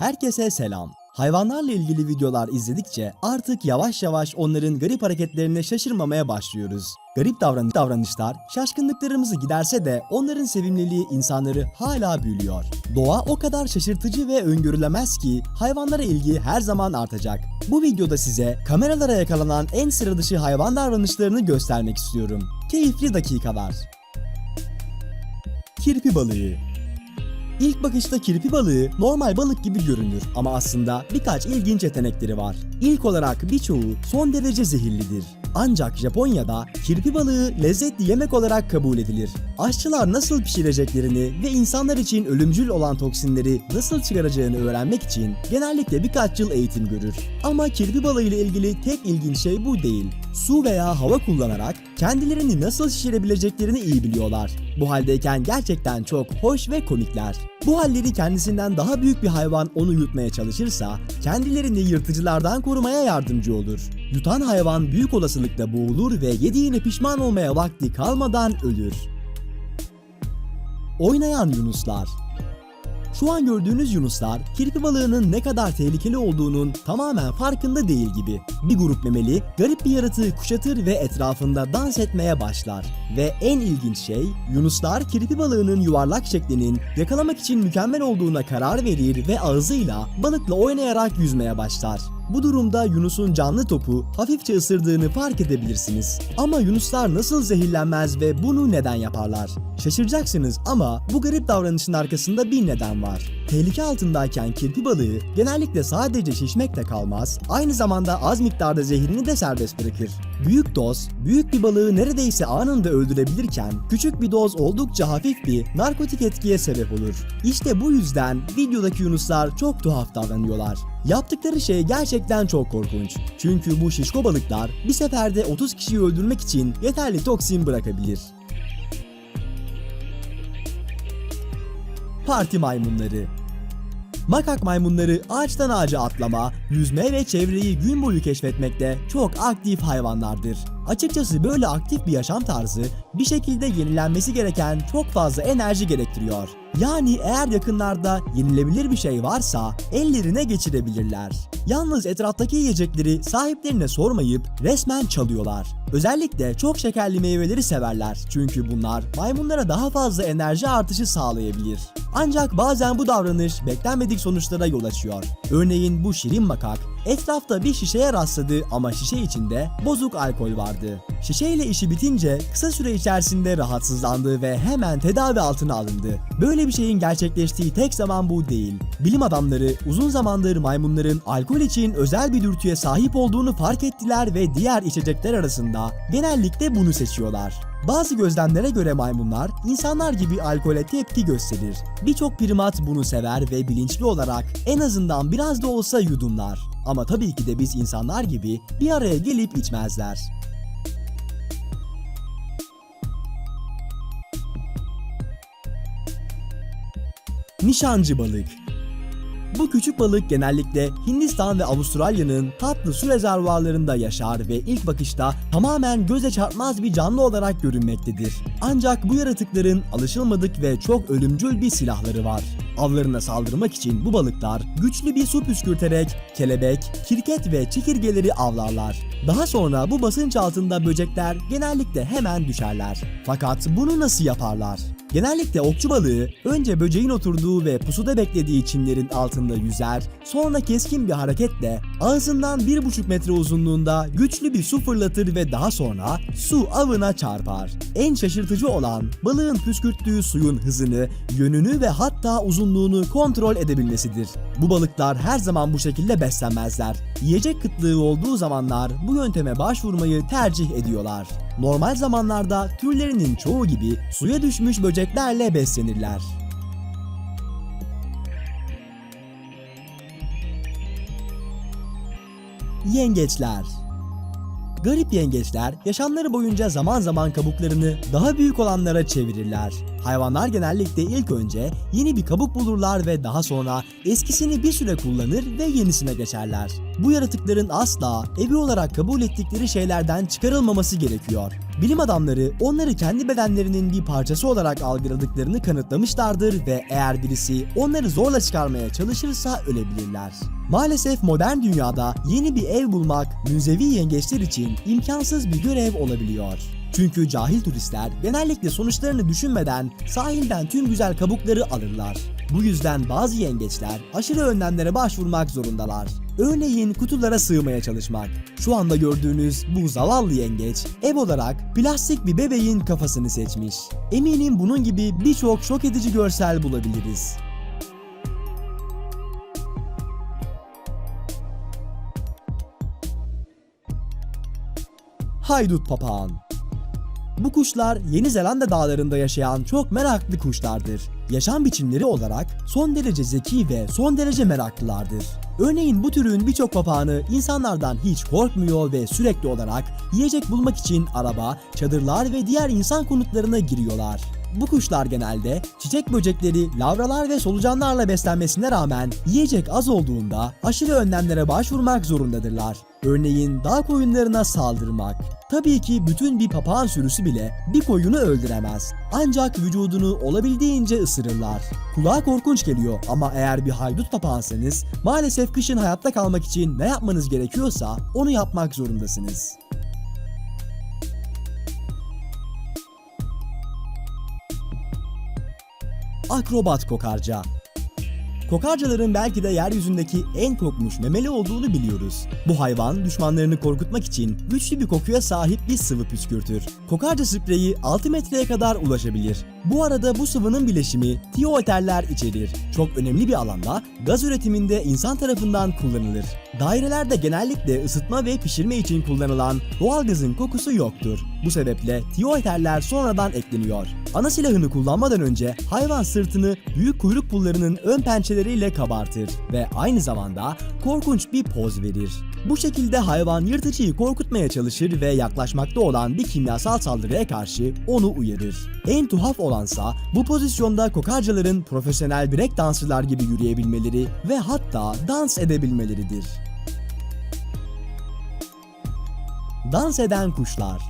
Herkese selam. Hayvanlarla ilgili videolar izledikçe artık yavaş yavaş onların garip hareketlerine şaşırmamaya başlıyoruz. Garip davran davranışlar şaşkınlıklarımızı giderse de onların sevimliliği insanları hala büyülüyor. Doğa o kadar şaşırtıcı ve öngörülemez ki hayvanlara ilgi her zaman artacak. Bu videoda size kameralara yakalanan en sıra dışı hayvan davranışlarını göstermek istiyorum. Keyifli dakikalar. Kirpi balığı İlk bakışta kirpi balığı normal balık gibi görünür ama aslında birkaç ilginç yetenekleri var. İlk olarak birçoğu son derece zehirlidir. Ancak Japonya'da kirpi balığı lezzetli yemek olarak kabul edilir. Aşçılar nasıl pişireceklerini ve insanlar için ölümcül olan toksinleri nasıl çıkaracağını öğrenmek için genellikle birkaç yıl eğitim görür. Ama kirpi balığı ile ilgili tek ilginç şey bu değil. Su veya hava kullanarak kendilerini nasıl şişirebileceklerini iyi biliyorlar. Bu haldeyken gerçekten çok hoş ve komikler. Bu halleri kendisinden daha büyük bir hayvan onu yutmaya çalışırsa kendilerini yırtıcılardan korumaya yardımcı olur. Yutan hayvan büyük olasılıkla boğulur ve yediğine pişman olmaya vakti kalmadan ölür. Oynayan yunuslar şu an gördüğünüz yunuslar kirpi balığının ne kadar tehlikeli olduğunun tamamen farkında değil gibi. Bir grup memeli garip bir yaratığı kuşatır ve etrafında dans etmeye başlar. Ve en ilginç şey yunuslar kirpi balığının yuvarlak şeklinin yakalamak için mükemmel olduğuna karar verir ve ağzıyla balıkla oynayarak yüzmeye başlar. Bu durumda Yunus'un canlı topu hafifçe ısırdığını fark edebilirsiniz. Ama Yunuslar nasıl zehirlenmez ve bunu neden yaparlar? Şaşıracaksınız ama bu garip davranışın arkasında bir neden var. Tehlike altındayken kirpi balığı genellikle sadece şişmekle kalmaz, aynı zamanda az miktarda zehrini de serbest bırakır. Büyük doz, büyük bir balığı neredeyse anında öldürebilirken, küçük bir doz oldukça hafif bir narkotik etkiye sebep olur. İşte bu yüzden videodaki Yunuslar çok tuhaf davranıyorlar. Yaptıkları şey gerçekten çok korkunç. Çünkü bu şişko balıklar bir seferde 30 kişiyi öldürmek için yeterli toksin bırakabilir. Parti maymunları Makak maymunları ağaçtan ağaca atlama, yüzme ve çevreyi gün boyu keşfetmekte çok aktif hayvanlardır. Açıkçası böyle aktif bir yaşam tarzı bir şekilde yenilenmesi gereken çok fazla enerji gerektiriyor. Yani eğer yakınlarda yenilebilir bir şey varsa ellerine geçirebilirler. Yalnız etraftaki yiyecekleri sahiplerine sormayıp resmen çalıyorlar. Özellikle çok şekerli meyveleri severler çünkü bunlar maymunlara daha fazla enerji artışı sağlayabilir. Ancak bazen bu davranış beklenmedik sonuçlara yol açıyor. Örneğin bu şirin makak etrafta bir şişeye rastladı ama şişe içinde bozuk alkol vardı. Şişeyle işi bitince kısa süre içerisinde rahatsızlandı ve hemen tedavi altına alındı. Böyle bir şeyin gerçekleştiği tek zaman bu değil. Bilim adamları uzun zamandır maymunların alkol için özel bir dürtüye sahip olduğunu fark ettiler ve diğer içecekler arasında genellikle bunu seçiyorlar. Bazı gözlemlere göre maymunlar insanlar gibi alkole tepki gösterir. Birçok primat bunu sever ve bilinçli olarak en azından biraz da olsa yudumlar. Ama tabii ki de biz insanlar gibi bir araya gelip içmezler. Nişancı balık bu küçük balık genellikle Hindistan ve Avustralya'nın tatlı su rezervuarlarında yaşar ve ilk bakışta tamamen göze çarpmaz bir canlı olarak görünmektedir. Ancak bu yaratıkların alışılmadık ve çok ölümcül bir silahları var. Avlarına saldırmak için bu balıklar güçlü bir su püskürterek kelebek, kirket ve çekirgeleri avlarlar. Daha sonra bu basınç altında böcekler genellikle hemen düşerler. Fakat bunu nasıl yaparlar? Genellikle okçu balığı önce böceğin oturduğu ve pusuda beklediği çimlerin altında yüzer, sonra keskin bir hareketle ağzından 1,5 metre uzunluğunda güçlü bir su fırlatır ve daha sonra su avına çarpar. En şaşırtıcı olan balığın püskürttüğü suyun hızını, yönünü ve hatta uzunluğunu kontrol edebilmesidir. Bu balıklar her zaman bu şekilde beslenmezler. Yiyecek kıtlığı olduğu zamanlar bu yönteme başvurmayı tercih ediyorlar. Normal zamanlarda türlerinin çoğu gibi suya düşmüş böceklerle beslenirler. Yengeçler Garip yengeçler yaşamları boyunca zaman zaman kabuklarını daha büyük olanlara çevirirler. Hayvanlar genellikle ilk önce yeni bir kabuk bulurlar ve daha sonra eskisini bir süre kullanır ve yenisine geçerler. Bu yaratıkların asla evi olarak kabul ettikleri şeylerden çıkarılmaması gerekiyor. Bilim adamları onları kendi bedenlerinin bir parçası olarak algıladıklarını kanıtlamışlardır ve eğer birisi onları zorla çıkarmaya çalışırsa ölebilirler. Maalesef modern dünyada yeni bir ev bulmak münzevi yengeçler için imkansız bir görev olabiliyor. Çünkü cahil turistler genellikle sonuçlarını düşünmeden sahilden tüm güzel kabukları alırlar. Bu yüzden bazı yengeçler aşırı önlemlere başvurmak zorundalar. Örneğin kutulara sığmaya çalışmak. Şu anda gördüğünüz bu zavallı yengeç ev olarak plastik bir bebeğin kafasını seçmiş. Eminim bunun gibi birçok şok edici görsel bulabiliriz. Haydut papağan bu kuşlar Yeni Zelanda dağlarında yaşayan çok meraklı kuşlardır. Yaşam biçimleri olarak son derece zeki ve son derece meraklılardır. Örneğin bu türün birçok papağanı insanlardan hiç korkmuyor ve sürekli olarak yiyecek bulmak için araba, çadırlar ve diğer insan konutlarına giriyorlar. Bu kuşlar genelde çiçek böcekleri, lavralar ve solucanlarla beslenmesine rağmen yiyecek az olduğunda aşırı önlemlere başvurmak zorundadırlar. Örneğin dağ koyunlarına saldırmak. Tabii ki bütün bir papağan sürüsü bile bir koyunu öldüremez. Ancak vücudunu olabildiğince ısırırlar. Kulağa korkunç geliyor ama eğer bir haydut papağansanız maalesef kışın hayatta kalmak için ne yapmanız gerekiyorsa onu yapmak zorundasınız. Akrobat kokarca Kokarcaların belki de yeryüzündeki en kokmuş memeli olduğunu biliyoruz. Bu hayvan düşmanlarını korkutmak için güçlü bir kokuya sahip bir sıvı püskürtür. Kokarca spreyi 6 metreye kadar ulaşabilir. Bu arada bu sıvının bileşimi tioeterler içerir. Çok önemli bir alanda gaz üretiminde insan tarafından kullanılır. Dairelerde genellikle ısıtma ve pişirme için kullanılan doğal gazın kokusu yoktur. Bu sebeple tioeterler sonradan ekleniyor. Ana silahını kullanmadan önce hayvan sırtını büyük kuyruk pullarının ön pençeleriyle kabartır ve aynı zamanda korkunç bir poz verir. Bu şekilde hayvan yırtıcıyı korkutmaya çalışır ve yaklaşmakta olan bir kimyasal saldırıya karşı onu uyarır. En tuhaf olansa bu pozisyonda kokarcaların profesyonel break dansçılar gibi yürüyebilmeleri ve hatta dans edebilmeleridir. Dans eden kuşlar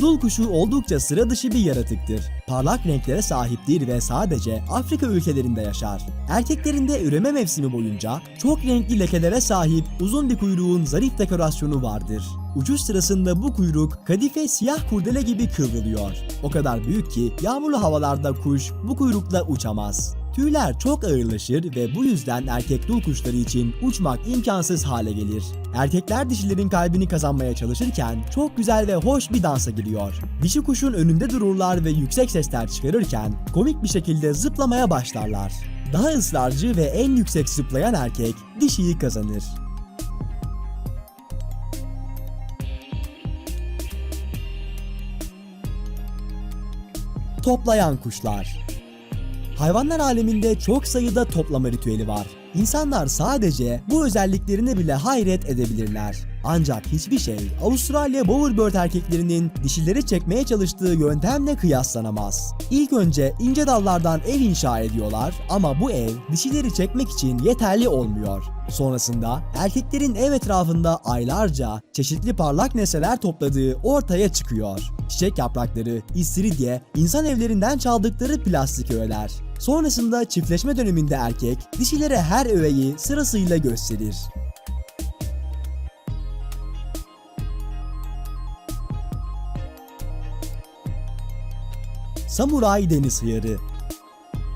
Dul kuşu oldukça sıra dışı bir yaratıktır. Parlak renklere sahiptir ve sadece Afrika ülkelerinde yaşar. Erkeklerinde üreme mevsimi boyunca çok renkli lekelere sahip uzun bir kuyruğun zarif dekorasyonu vardır. Uçuş sırasında bu kuyruk kadife siyah kurdele gibi kıvrılıyor. O kadar büyük ki yağmurlu havalarda kuş bu kuyrukla uçamaz. Tüyler çok ağırlaşır ve bu yüzden erkek dul kuşları için uçmak imkansız hale gelir. Erkekler dişilerin kalbini kazanmaya çalışırken çok güzel ve hoş bir dansa giriyor. Dişi kuşun önünde dururlar ve yüksek sesler çıkarırken komik bir şekilde zıplamaya başlarlar. Daha ısrarcı ve en yüksek zıplayan erkek dişiyi kazanır. Toplayan kuşlar Hayvanlar aleminde çok sayıda toplama ritüeli var. İnsanlar sadece bu özelliklerine bile hayret edebilirler. Ancak hiçbir şey Avustralya Bowerbird erkeklerinin dişileri çekmeye çalıştığı yöntemle kıyaslanamaz. İlk önce ince dallardan ev inşa ediyorlar ama bu ev dişileri çekmek için yeterli olmuyor. Sonrasında erkeklerin ev etrafında aylarca çeşitli parlak nesneler topladığı ortaya çıkıyor. Çiçek yaprakları, istiridye, insan evlerinden çaldıkları plastik öğeler. Sonrasında çiftleşme döneminde erkek dişilere her öğeyi sırasıyla gösterir. Samuray deniz hıyarı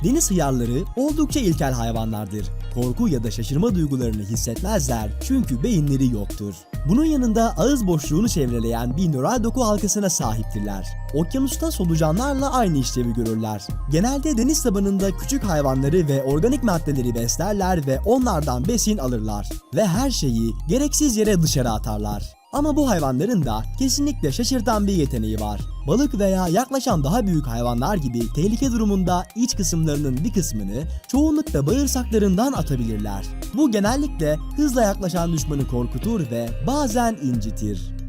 Deniz hıyarları oldukça ilkel hayvanlardır. Korku ya da şaşırma duygularını hissetmezler çünkü beyinleri yoktur. Bunun yanında ağız boşluğunu çevreleyen bir nöral doku halkasına sahiptirler. Okyanusta solucanlarla aynı işlevi görürler. Genelde deniz tabanında küçük hayvanları ve organik maddeleri beslerler ve onlardan besin alırlar. Ve her şeyi gereksiz yere dışarı atarlar. Ama bu hayvanların da kesinlikle şaşırtan bir yeteneği var. Balık veya yaklaşan daha büyük hayvanlar gibi tehlike durumunda iç kısımlarının bir kısmını çoğunlukla bağırsaklarından atabilirler. Bu genellikle hızla yaklaşan düşmanı korkutur ve bazen incitir.